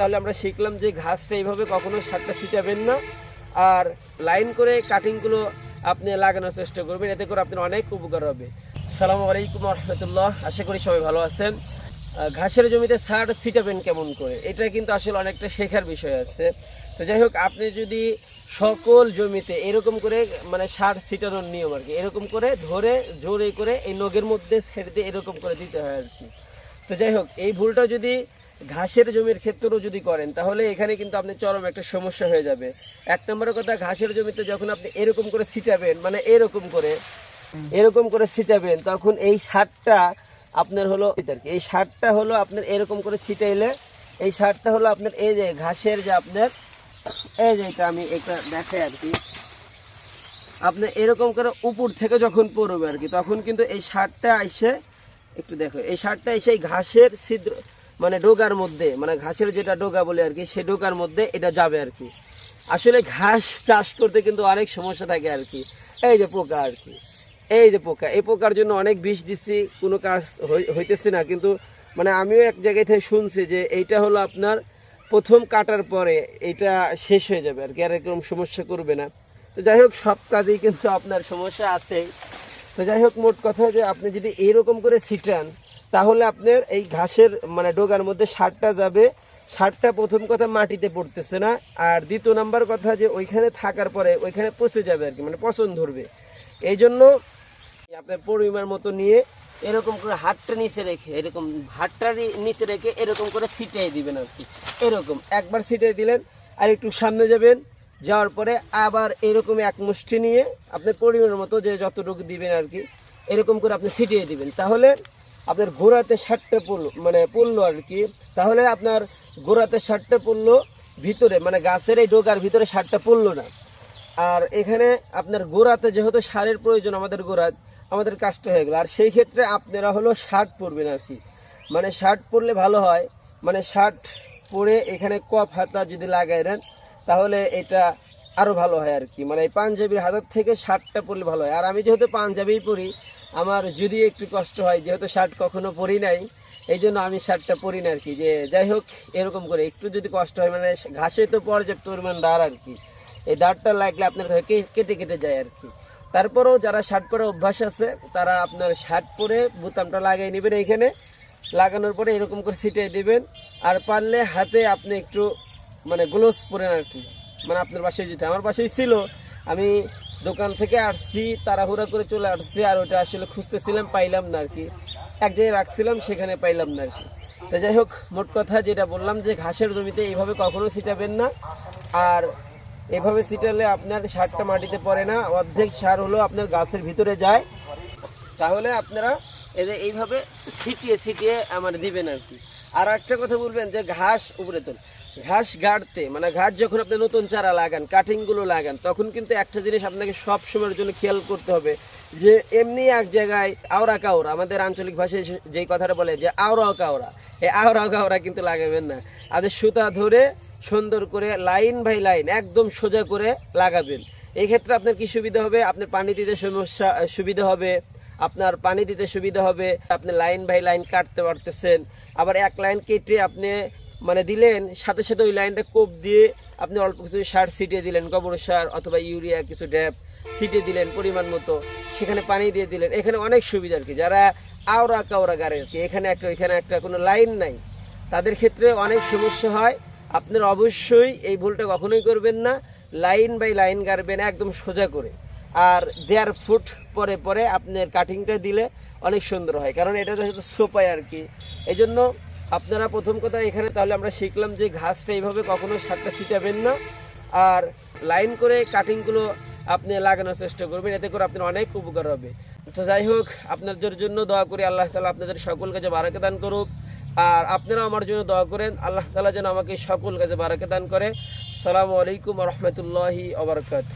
তাহলে আমরা শিখলাম যে ঘাসটা এইভাবে কখনো সারটা ছিটাবেন না। আর লাইন করে কাটিংগুলো আপনি লাগানোর চেষ্টা করবেন, এতে করে আপনার অনেক উপকার হবে। সালাম আলাইকুম রহমতুল্লাহ, আশা করি সবাই ভালো আছেন। ঘাসের জমিতে সার ছিটাবেন কেমন করে? এটা কিন্তু আসলে অনেকটা শেখার বিষয় আছে। তো যাই হোক, আপনি যদি সকল জমিতে এরকম করে মানে সার ছিটানোর নিয়ম আর কি, এরকম করে ধরে, জোরে করে এই নগের মধ্যে ছেড়ে দিয়ে এরকম করে দিতে হয় আর কি। তো যাই হোক, এই ভুলটা যদি ঘাসের জমির ক্ষেত্রেও যদি করেন, তাহলে এখানে কিন্তু আপনি চরম একটা সমস্যা হয়ে যাবে। এক নম্বরের কথা, ঘাসের জমিতে যখন আপনি এরকম করে ছিটাবেন মানে এরকম করে এরকম করে ছিটাবেন, তখন এই সারটা আপনার হলো এই সারটা হলো আপনার এরকম করে ছিটাইলে, এই সারটা হলো আপনার এই যে ঘাসের যে আপনার, এই যে এটা আমি এটা দেখাই আর কি। আপনি এরকম করে উপর থেকে যখন পড়বে আর কি, তখন কিন্তু এই সারটা এসে, একটু দেখো, এই সারটা এসে ঘাসের ছিদ্র মানে ডোগার মধ্যে মানে ঘাসের যেটা ডোগা বলে আর কি সেই ডোগার মধ্যে এটা যাবে আর কি। আসলে ঘাস চাষ করতে কিন্তু অনেক সমস্যা থাকে আর কি। এই যে পোকা আর কি, এই যে পোকা, এই পোকার জন্য অনেক বিষ দিচ্ছি, কোনো কাজ হইতেছে না। কিন্তু মানে আমিও এক জায়গায় থেকে শুনছি যে এইটা হলো আপনার প্রথম কাটার পরে এটা শেষ হয়ে যাবে আর কি, আর এরকম সমস্যা করবে না। তো যাই হোক, সব কাজেই কিন্তু আপনার সমস্যা আছেই। তো যাই হোক, মোট কথা যে আপনি যদি এইরকম করে ছিটান তাহলে আপনার এই ঘাসের মানে ডোগার মধ্যে সারটা যাবে। সারটা প্রথম কথা মাটিতে পড়তেছে না। আর দ্বিতীয় নাম্বার কথা যে ওইখানে থাকার পরে ওইখানে পচে যাবে আর কি মানে পচন ধরবে। এই জন্য আপনার পরিমাণ মতো নিয়ে এরকম করে হাতটা নিচে রেখে, এরকম হাতটা নিচে রেখে এরকম করে ছিটিয়ে দিবেন আর কি। এরকম, একবার ছিটিয়ে দিলেন আর একটু সামনে যাবেন। যাওয়ার পরে আবার এরকম এক মুষ্টি নিয়ে আপনার পরিমাণ মতো যে যতটুকু দিবেন আর কি, এরকম করে আপনি ছিটিয়ে দিবেন। তাহলে আপনার গোড়াতে ষাটটা পড়ল মানে পড়ল আর কি। তাহলে আপনার গোড়াতে ষাটটা পড়ল ভিতরে মানে গাছের এই ডোকার ভিতরে সারটা পড়ল না। আর এখানে আপনার গোড়াতে যেহেতু সারের প্রয়োজন আমাদের গোড়া আমাদের কাজটা হয়ে গেলো। আর সেই ক্ষেত্রে আপনারা হলো শার্ট পরবেন আর কি। মানে শার্ট পরলে ভালো হয়। মানে শার্ট পরে এখানে কপ হাতা যদি লাগাই দেন তাহলে এটা আরও ভালো হয় আর কি। মানে এই পাঞ্জাবির হাতের থেকে শার্টটা পরলে ভালো হয়। আর আমি যেহেতু পাঞ্জাবি পরি আমার যদি একটু কষ্ট হয়, যেহেতু শার্ট কখনো পরি নাই এই জন্য আমি শার্টটা পরি না আর কি যে যাই হোক, এরকম করে। একটু যদি কষ্ট হয় মানে ঘাসে তো পর্যাপ্ত পরিমাণ দাঁড় আর কি এই দাঁড়টা লাগলে আপনার কেটে কেটে যায় আর কি তারপরেও যারা শার্ট পরে অভ্যাস আছে, তারা আপনার শার্ট পরে বোতামটা লাগিয়ে নেবেন এইখানে। লাগানোর পরে এরকম করে ছিটিয়ে দিবেন। আর পারলে হাতে আপনি একটু মানে গ্লোভস পরেন আর কি মানে আপনার বাসায় যেতে আমার বাসায় ছিল। আমি দোকান থেকে আসছি, তাড়াহুড়া করে চলে আসছি, আর ওটা আসলে খুঁজতেছিলাম, পাইলাম না আর কি। এক জায়গায় রাখছিলাম, সেখানে পাইলাম না আর কি। তো যাই হোক, মোট কথা যেটা বললাম যে ঘাসের জমিতে এইভাবে কখনো ছিটাবেন না। আর এভাবে ছিটালে আপনার সারটা মাটিতে পড়ে না, অর্ধেক সার হলো আপনার গাছের ভিতরে যায়। তাহলে আপনারা এদের এইভাবে ছিটিয়ে ছিটিয়ে আমার দিবেন আর কি। আর একটা কথা বলবেন যে ঘাস উপরে তোল। ঘাস গাড়তে মানে ঘাস যখন আপনি নতুন চারা লাগান কাটিংগুলো লাগান, তখন কিন্তু একটা জিনিস আপনাকে সব সময়ের জন্য খেয়াল করতে হবে যে এমনি এক জায়গায় আওরা কাওরা, আমাদের আঞ্চলিক ভাষায় যেই কথাটা বলে যে আওরা কাওরা, এই আওরা কাওরা কিন্তু লাগাবেন না। আগে সুতা ধরে সুন্দর করে লাইন বাই লাইন একদম সোজা করে লাগাবেন। এই ক্ষেত্রে আপনার কি সুবিধা হবে? আপনার পানি দিতে সমস্যা সুবিধা হবে। আপনার পানি দিতে সুবিধা হবে। আপনি লাইন বাই লাইন কাটতে পারতেছেন। আবার এক লাইন কেটে আপনি মানে দিলেন, সাথে সাথে ওই লাইনটা কোপ দিয়ে আপনি অল্প কিছু সার ছিটিয়ে দিলেন গোবর সার অথবা ইউরিয়া, কিছু ড্যাপ ছিটিয়ে দিলেন পরিমাণ মতো, সেখানে পানি দিয়ে দিলেন। এখানে অনেক সুবিধা আর কি, যারা আওরা কাওরা গাড়ে আর কি, এখানে একটা এখানে একটা কোনো লাইন নাই। তাদের ক্ষেত্রে অনেক সমস্যা হয়, আপনার অবশ্যই এই ভুলটা কখনোই করবেন না, লাইন বাই লাইন গাড়বেন একদম সোজা করে। আর দেড় ফুট পরে পরে আপনার কাটিংটা দিলে অনেক সুন্দর হয়, কারণ এটা তো সোপায় আর কি। এই জন্য আপনারা প্রথম কথা এখানে তাহলে আমরা শিখলাম যে ঘাসটা এইভাবে কখনো সারটা ছিটাবেন না। আর লাইন করে কাটিংগুলো আপনি লাগানোর চেষ্টা করবেন, এতে করে আপনার অনেক উপকার হবে। তো যাই হোক, আপনাদের জন্য দোয়া করি, আল্লাহ তালা আপনাদের সকল কাজে বারাকে দান করুক। আর আপনারা আমার জন্য দোয়া করেন, আল্লাহ তালা যেন আমাকে সকল কাজে বারাকে দান করে। সালামু আলাইকুম রহমতুল্লাহি আবরকাত